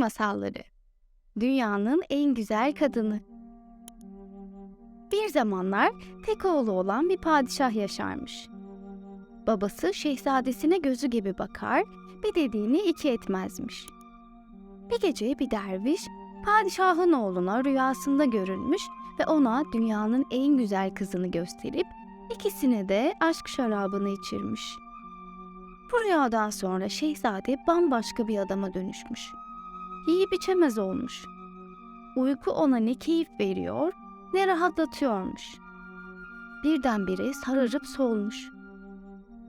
Masalları Dünyanın en güzel kadını Bir zamanlar tek oğlu olan bir padişah yaşarmış. Babası şehzadesine gözü gibi bakar ve dediğini iki etmezmiş. Bir gece bir derviş padişahın oğluna rüyasında görünmüş ve ona dünyanın en güzel kızını gösterip ikisine de aşk şarabını içirmiş. Bu rüyadan sonra şehzade bambaşka bir adama dönüşmüş. Yiyip içemez olmuş. Uyku ona ne keyif veriyor ne rahatlatıyormuş. Birdenbire sararıp solmuş.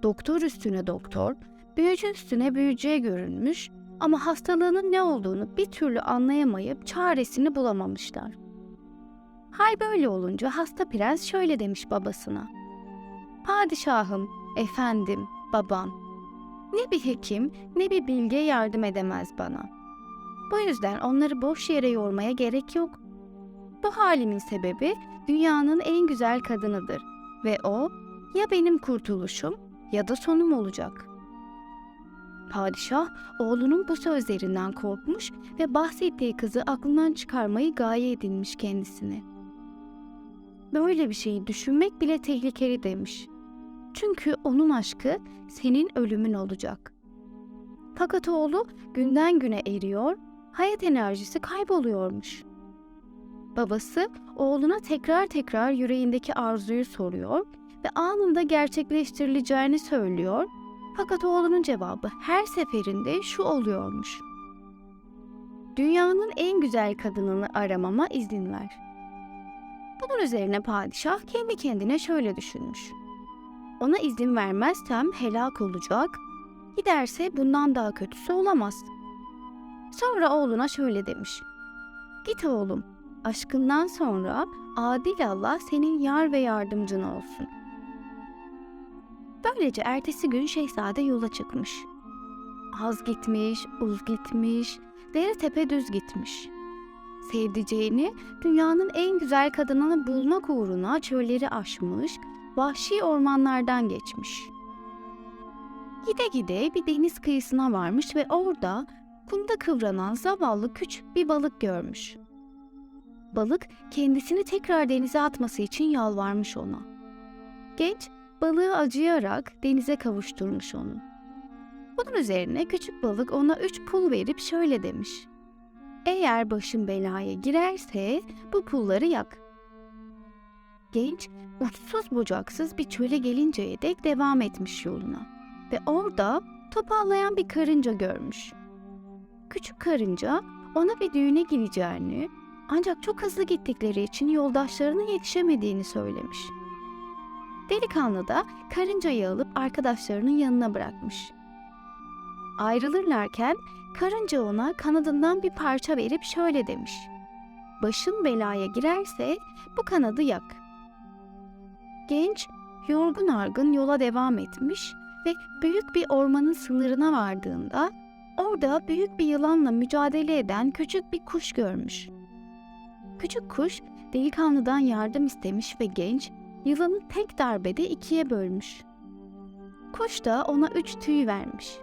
Doktor üstüne doktor, büyücü üstüne büyücüye görünmüş ama hastalığının ne olduğunu bir türlü anlayamayıp çaresini bulamamışlar. Hal böyle olunca hasta prens şöyle demiş babasına. Padişahım, efendim, babam, ne bir hekim ne bir bilge yardım edemez bana. Bu yüzden onları boş yere yormaya gerek yok. Bu halimin sebebi dünyanın en güzel kadınıdır ve o ya benim kurtuluşum ya da sonum olacak. Padişah oğlunun bu sözlerinden korkmuş ve bahsettiği kızı aklından çıkarmayı gaye edinmiş kendisine. Böyle bir şeyi düşünmek bile tehlikeli demiş. Çünkü onun aşkı senin ölümün olacak. Fakat oğlu günden güne eriyor, hayat enerjisi kayboluyormuş. Babası oğluna tekrar tekrar yüreğindeki arzuyu soruyor ve anında gerçekleştirileceğini söylüyor. Fakat oğlunun cevabı her seferinde şu oluyormuş. Dünyanın en güzel kadınını aramama izin ver. Bunun üzerine padişah kendi kendine şöyle düşünmüş. Ona izin vermezsem helak olacak, giderse bundan daha kötüsü olamaz. Sonra oğluna şöyle demiş. Git oğlum, aşkından sonra adil Allah senin yar ve yardımcın olsun. Böylece ertesi gün şehzade yola çıkmış. Az gitmiş, uz gitmiş, dere tepe düz gitmiş. Sevdiceğini dünyanın en güzel kadınını bulmak uğruna çölleri aşmış, vahşi ormanlardan geçmiş. Gide gide bir deniz kıyısına varmış ve orada kumda kıvranan zavallı küçük bir balık görmüş. Balık kendisini tekrar denize atması için yalvarmış ona. Genç balığı acıyarak denize kavuşturmuş onu. Bunun üzerine küçük balık ona üç pul verip şöyle demiş. Eğer başın belaya girerse bu pulları yak. Genç uçsuz bucaksız bir çöle gelinceye dek devam etmiş yoluna ve orada topallayan bir karınca görmüş. Küçük karınca ona bir düğüne gideceğini ancak çok hızlı gittikleri için yoldaşlarına yetişemediğini söylemiş. Delikanlı da karıncayı alıp arkadaşlarının yanına bırakmış. Ayrılırlarken karınca ona kanadından bir parça verip şöyle demiş. Başın belaya girerse bu kanadı yak. Genç yorgun argın yola devam etmiş ve büyük bir ormanın sınırına vardığında orada büyük bir yılanla mücadele eden küçük bir kuş görmüş. Küçük kuş delikanlıdan yardım istemiş ve genç yılanı tek darbede ikiye bölmüş. Kuş da ona üç tüy vermiş.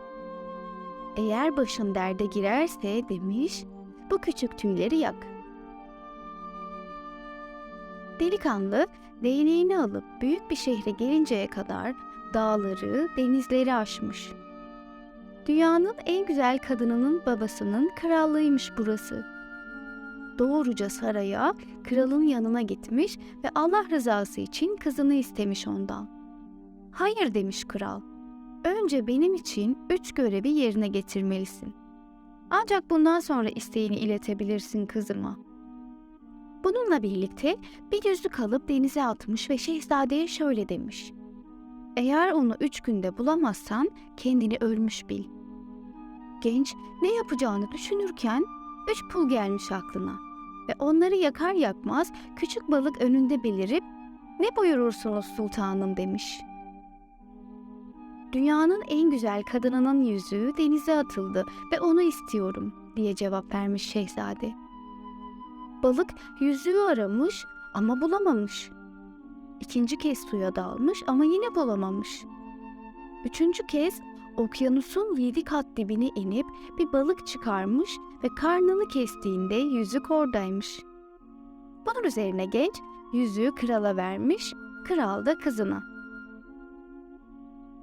Eğer başın derde girerse demiş, bu küçük tüyleri yak. Delikanlı değneğini alıp büyük bir şehre gelinceye kadar dağları, denizleri aşmış. Dünyanın en güzel kadınının babasının krallığıymış burası. Doğruca saraya, kralın yanına gitmiş ve Allah rızası için kızını istemiş ondan. Hayır demiş kral. Önce benim için üç görevi yerine getirmelisin. Ancak bundan sonra isteğini iletebilirsin kızıma. Bununla birlikte bir yüzük alıp denize atmış ve şehzadeye şöyle demiş. Eğer onu üç günde bulamazsan kendini ölmüş bil. Genç ne yapacağını düşünürken üç pul gelmiş aklına ve onları yakar yakmaz küçük balık önünde belirip ne buyurursunuz sultanım demiş. Dünyanın en güzel kadınının yüzüğü denize atıldı ve onu istiyorum diye cevap vermiş şehzade. Balık yüzüğü aramış ama bulamamış. İkinci kez suya dalmış ama yine bulamamış. Üçüncü kez okyanusun yedi kat dibine inip bir balık çıkarmış ve karnını kestiğinde yüzük oradaymış. Bunun üzerine genç yüzüğü krala vermiş, kral da kızına.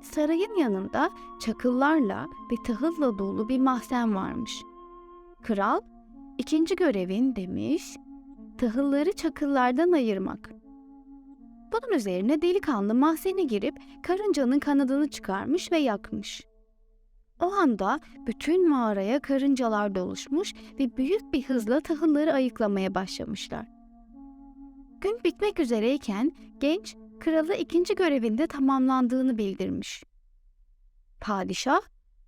Sarayın yanında çakıllarla ve tahılla dolu bir mahzen varmış. Kral, ikinci görevin demiş, tahılları çakıllardan ayırmak. Bunun üzerine delikanlı mahzene girip karıncanın kanadını çıkarmış ve yakmış. O anda bütün mağaraya karıncalar doluşmuş ve büyük bir hızla tahılları ayıklamaya başlamışlar. Gün bitmek üzereyken genç krala ikinci görevinde tamamlandığını bildirmiş. Padişah,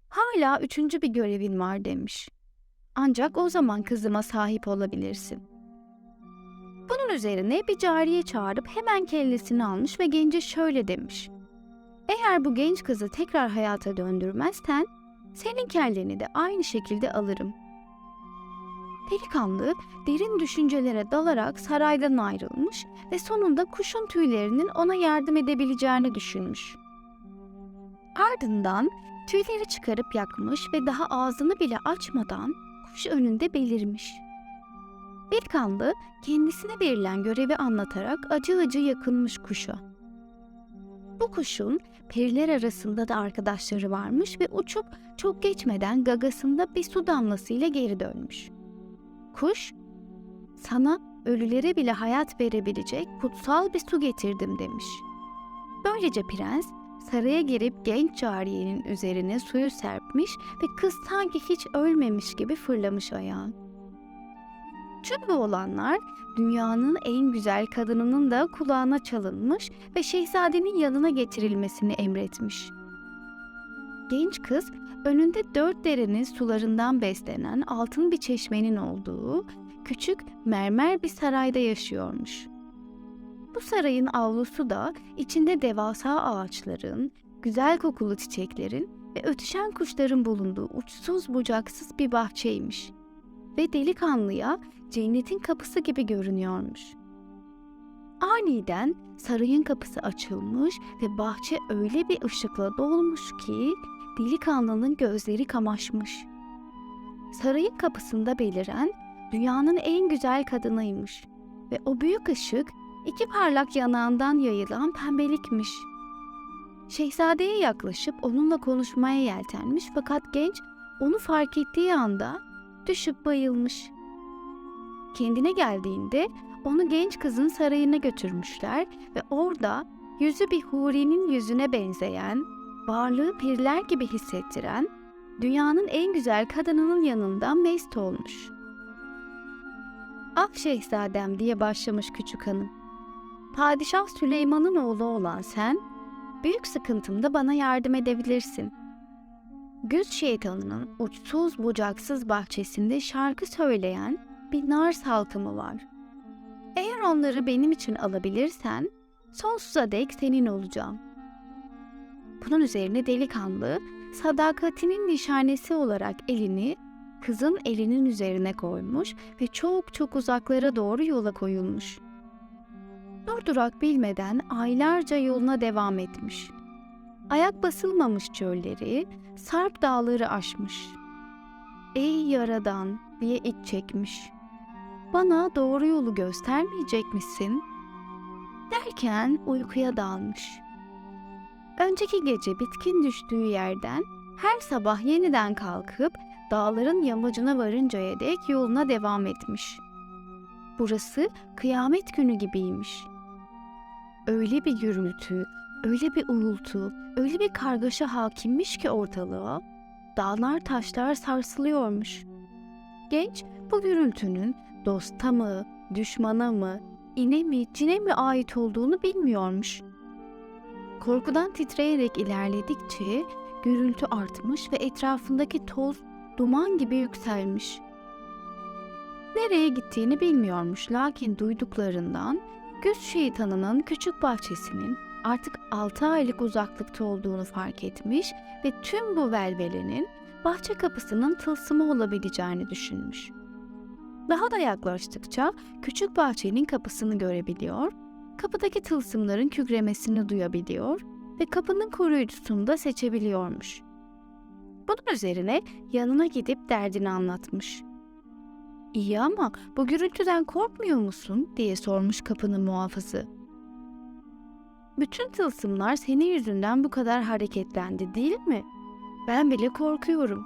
hala üçüncü bir görevin var demiş. Ancak o zaman kızıma sahip olabilirsin. Bunun üzerine bir cariye çağırıp hemen kellesini almış ve gence şöyle demiş. Eğer bu genç kızı tekrar hayata döndürmezsen senin kelleni de aynı şekilde alırım. Delikanlı derin düşüncelere dalarak saraydan ayrılmış ve sonunda kuşun tüylerinin ona yardım edebileceğini düşünmüş. Ardından tüyleri çıkarıp yakmış ve daha ağzını bile açmadan kuş önünde belirmiş. Delikanlı kendisine verilen görevi anlatarak acı acı yakınmış kuşa. Bu kuşun periler arasında da arkadaşları varmış ve uçup çok geçmeden gagasında bir su damlasıyla geri dönmüş. Kuş, sana ölülere bile hayat verebilecek kutsal bir su getirdim demiş. Böylece prens saraya girip genç cariyenin üzerine suyu serpmiş ve kız sanki hiç ölmemiş gibi fırlamış ayağa. Bu olanlar dünyanın en güzel kadınının da kulağına çalınmış ve şehzadenin yanına getirilmesini emretmiş. Genç kız önünde dört derenin sularından beslenen altın bir çeşmenin olduğu küçük mermer bir sarayda yaşıyormuş. Bu sarayın avlusu da içinde devasa ağaçların, güzel kokulu çiçeklerin ve ötüşen kuşların bulunduğu uçsuz bucaksız bir bahçeymiş. Ve delikanlıya cennetin kapısı gibi görünüyormuş. Aniden sarayın kapısı açılmış ve bahçe öyle bir ışıkla dolmuş ki delikanlının gözleri kamaşmış. Sarayın kapısında beliren dünyanın en güzel kadınıymış ve o büyük ışık iki parlak yanağından yayılan pembelikmiş. Şehzadeye yaklaşıp onunla konuşmaya yeltenmiş fakat genç onu fark ettiği anda düşüp bayılmış. Kendine geldiğinde onu genç kızın sarayına götürmüşler ve orada yüzü bir hurinin yüzüne benzeyen, varlığı pirler gibi hissettiren, dünyanın en güzel kadınının yanında mest olmuş. Ah şehzadem diye başlamış küçük hanım. Padişah Süleyman'ın oğlu olan sen, büyük sıkıntımda bana yardım edebilirsin. Güz şeytanının uçsuz bucaksız bahçesinde şarkı söyleyen bir nar salkımı var. Eğer onları benim için alabilirsen sonsuza dek senin olacağım. Bunun üzerine delikanlı sadakatinin nişanesi olarak elini kızın elinin üzerine koymuş ve çok çok uzaklara doğru yola koyulmuş. Durdurak bilmeden aylarca yoluna devam etmiş. Ayak basılmamış çölleri, sarp dağları aşmış. Ey yaradan diye iç çekmiş. Bana doğru yolu göstermeyecek misin? Derken uykuya dalmış. Önceki gece bitkin düştüğü yerden her sabah yeniden kalkıp dağların yamacına varıncaya dek yoluna devam etmiş. Burası kıyamet günü gibiymiş. Öyle bir gürültü, öyle bir uğultu, öyle bir kargaşa hakimmiş ki ortalığa, dağlar taşlar sarsılıyormuş. Genç bu gürültünün dosta mı, düşmana mı, ine mi, cine mi ait olduğunu bilmiyormuş. Korkudan titreyerek ilerledikçe gürültü artmış ve etrafındaki toz duman gibi yükselmiş. Nereye gittiğini bilmiyormuş lakin duyduklarından göz şeytanının küçük bahçesinin artık 6 aylık uzaklıkta olduğunu fark etmiş ve tüm bu velvelenin bahçe kapısının tılsımı olabileceğini düşünmüş. Daha da yaklaştıkça küçük bahçenin kapısını görebiliyor, kapıdaki tılsımların kükremesini duyabiliyor ve kapının koruyucusunu da seçebiliyormuş. Bunun üzerine yanına gidip derdini anlatmış. İyi ama bu gürültüden korkmuyor musun diye sormuş kapının muhafızı. Bütün tılsımlar senin yüzünden bu kadar hareketlendi değil mi? Ben bile korkuyorum.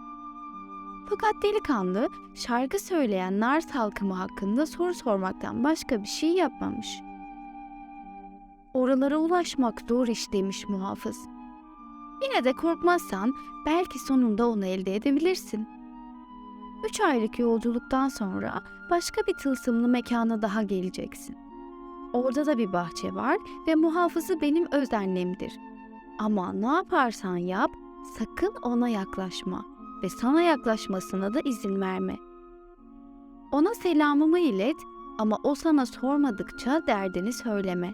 Fakat delikanlı şarkı söyleyen nar salkımı hakkında soru sormaktan başka bir şey yapmamış. Oralara ulaşmak zor iş demiş muhafız. Yine de korkmazsan belki sonunda onu elde edebilirsin. Üç aylık yolculuktan sonra başka bir tılsımlı mekana daha geleceksin. Orada da bir bahçe var ve muhafızı benim öz annemdir. Ama ne yaparsan yap sakın ona yaklaşma ve sana yaklaşmasına da izin verme. Ona selamımı ilet ama o sana sormadıkça derdini söyleme.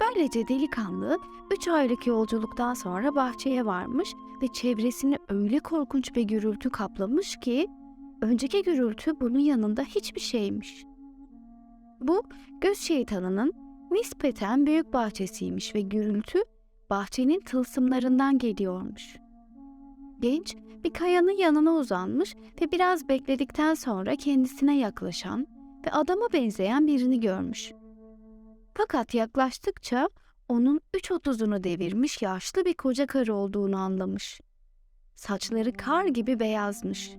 Böylece delikanlı üç aylık yolculuktan sonra bahçeye varmış ve çevresini öyle korkunç bir gürültü kaplamış ki önceki gürültü bunun yanında hiçbir şeymiş. Bu göz şeytanının nispeten büyük bahçesiymiş ve gürültü bahçenin tılsımlarından geliyormuş. Genç bir kayanın yanına uzanmış ve biraz bekledikten sonra kendisine yaklaşan ve adama benzeyen birini görmüş. Fakat yaklaştıkça onun üç otuzunu devirmiş yaşlı bir koca karı olduğunu anlamış. Saçları kar gibi beyazmış.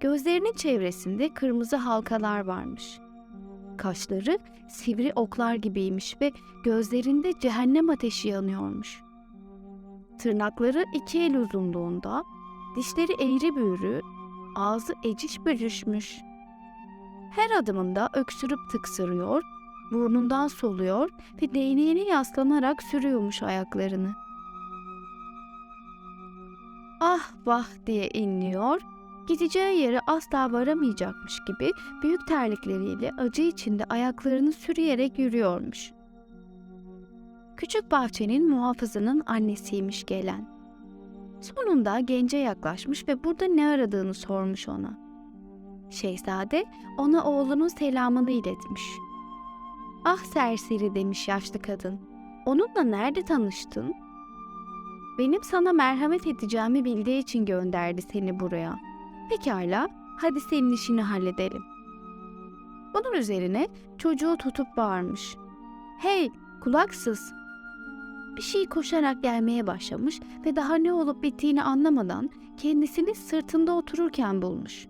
Gözlerinin çevresinde kırmızı halkalar varmış. Kaşları sivri oklar gibiymiş ve gözlerinde cehennem ateşi yanıyormuş. Tırnakları iki el uzunluğunda, dişleri eğri büğrü, ağzı eciş bücüşmüş. Her adımında öksürüp tıksırıyor, burnundan soluyor ve değneğine yaslanarak sürüyormuş ayaklarını. Ah vah diye inliyor, gideceği yere asla varamayacakmış gibi büyük terlikleriyle acı içinde ayaklarını sürüyerek yürüyormuş. Küçük bahçenin muhafızının annesiymiş gelen. Sonunda gence yaklaşmış ve burada ne aradığını sormuş ona. Şehzade ona oğlunun selamını iletmiş. Ah serseri demiş yaşlı kadın. Onunla nerede tanıştın? Benim sana merhamet edeceğimi bildiği için gönderdi seni buraya. Pekala, hadi senin işini halledelim. Bunun üzerine çocuğu tutup bağırmış. Hey, kulaksız! Bir şey koşarak gelmeye başlamış ve daha ne olup bittiğini anlamadan kendisini sırtında otururken bulmuş.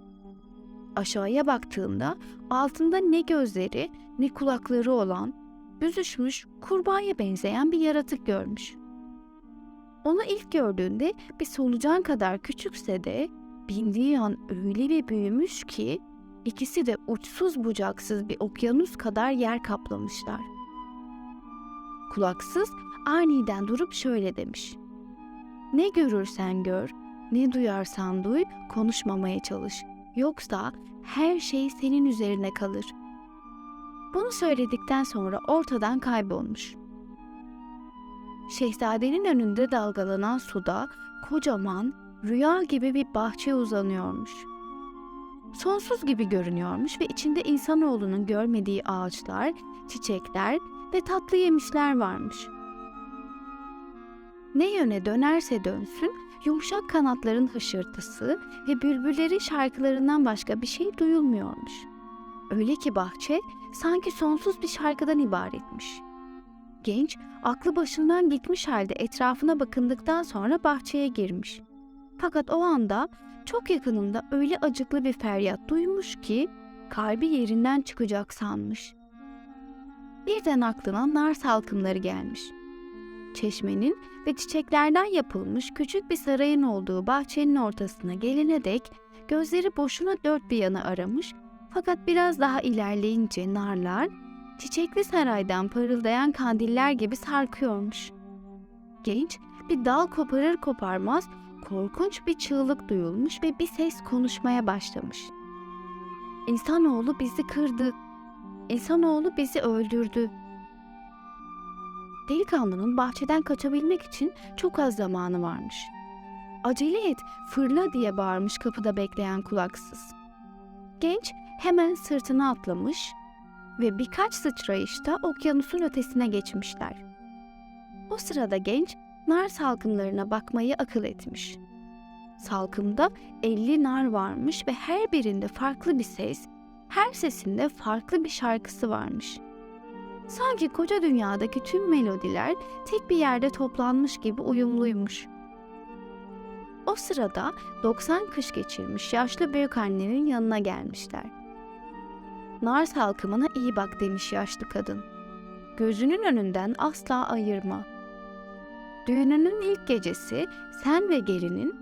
Aşağıya baktığında altında ne gözleri ne kulakları olan, büzüşmüş, kurbağaya benzeyen bir yaratık görmüş. Onu ilk gördüğünde bir solucan kadar küçükse de bindiği an öyle bir büyümüş ki ikisi de uçsuz bucaksız bir okyanus kadar yer kaplamışlar. Kulaksız aniden durup şöyle demiş. Ne görürsen gör, ne duyarsan duy, konuşmamaya çalış. Yoksa her şey senin üzerine kalır. Bunu söyledikten sonra ortadan kaybolmuş. Şehzadenin önünde dalgalanan suda kocaman, rüya gibi bir bahçe uzanıyormuş. Sonsuz gibi görünüyormuş ve içinde insanoğlunun görmediği ağaçlar, çiçekler ve tatlı yemişler varmış. Ne yöne dönerse dönsün, yumuşak kanatların hışırtısı ve bülbüllerin şarkılarından başka bir şey duyulmuyormuş. Öyle ki bahçe sanki sonsuz bir şarkıdan ibaretmiş. Genç aklı başından gitmiş halde etrafına bakındıktan sonra bahçeye girmiş. Fakat o anda çok yakınında öyle acıklı bir feryat duymuş ki kalbi yerinden çıkacak sanmış. Birden aklına nar salkımları gelmiş. Çeşmenin ve çiçeklerden yapılmış küçük bir sarayın olduğu bahçenin ortasına gelene dek gözleri boşuna dört bir yana aramış fakat biraz daha ilerleyince narlar çiçekli saraydan parıldayan kandiller gibi sarkıyormuş. Genç bir dal koparır koparmaz korkunç bir çığlık duyulmuş ve bir ses konuşmaya başlamış. İnsanoğlu bizi kırdı. İnsanoğlu bizi öldürdü. Delikanlının bahçeden kaçabilmek için çok az zamanı varmış. Acele et, fırla diye bağırmış kapıda bekleyen kulaksız. Genç hemen sırtına atlamış ve birkaç sıçrayışta okyanusun ötesine geçmişler. O sırada genç nar salkımlarına bakmayı akıl etmiş. salkımda 50 nar varmış ve her birinde farklı bir ses, her sesinde farklı bir şarkısı varmış. Sanki koca dünyadaki tüm melodiler tek bir yerde toplanmış gibi uyumluymuş. O sırada 90 kış geçirmiş yaşlı büyükannenin yanına gelmişler. Nar salkımına iyi bak demiş yaşlı kadın. Gözünün önünden asla ayırma. Düğününün ilk gecesi sen ve gelinin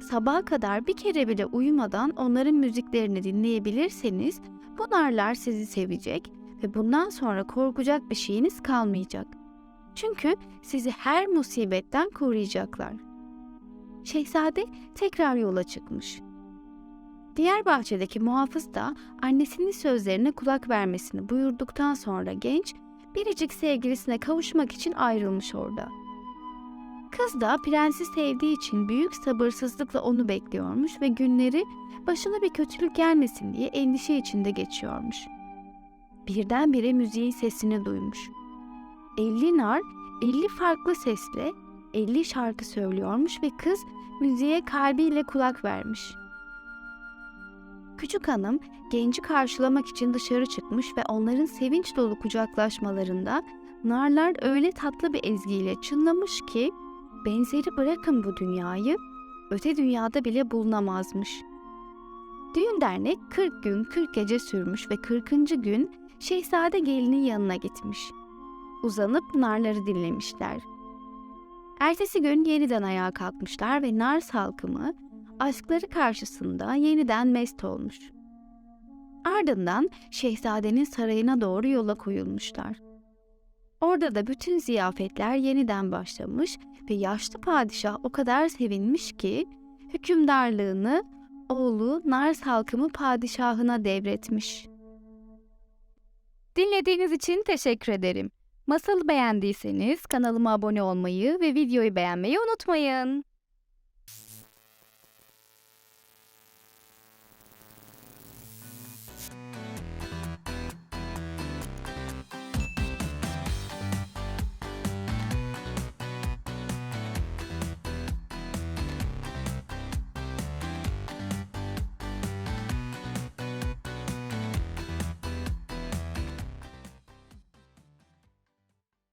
sabaha kadar bir kere bile uyumadan onların müziklerini dinleyebilirseniz bu narlar sizi sevecek ve bundan sonra korkacak bir şeyiniz kalmayacak. Çünkü sizi her musibetten koruyacaklar. Şehzade tekrar yola çıkmış. Diğer bahçedeki muhafız da annesinin sözlerine kulak vermesini buyurduktan sonra genç biricik sevgilisine kavuşmak için ayrılmış orada. Kız da prensi sevdiği için büyük sabırsızlıkla onu bekliyormuş ve günleri başına bir kötülük gelmesin diye endişe içinde geçiyormuş. Birdenbire müziğin sesini duymuş. 50 nar 50 farklı sesle 50 şarkı söylüyormuş ve kız müziğe kalbiyle kulak vermiş. Küçük hanım genci karşılamak için dışarı çıkmış ve onların sevinç dolu kucaklaşmalarında narlar öyle tatlı bir ezgiyle çınlamış ki benzeri bırakın bu dünyayı öte dünyada bile bulunamazmış. Düğün dernek 40 gün 40 gece sürmüş ve 40. gün şehzade gelinin yanına gitmiş. Uzanıp narları dinlemişler. Ertesi gün yeniden ayağa kalkmışlar ve nar salkımı aşkları karşısında yeniden mest olmuş. Ardından şehzadenin sarayına doğru yola koyulmuşlar. Orada da bütün ziyafetler yeniden başlamış ve yaşlı padişah o kadar sevinmiş ki hükümdarlığını oğlu Nar salkımı padişahına devretmiş. Dinlediğiniz için teşekkür ederim. Masalı beğendiyseniz kanalıma abone olmayı ve videoyu beğenmeyi unutmayın.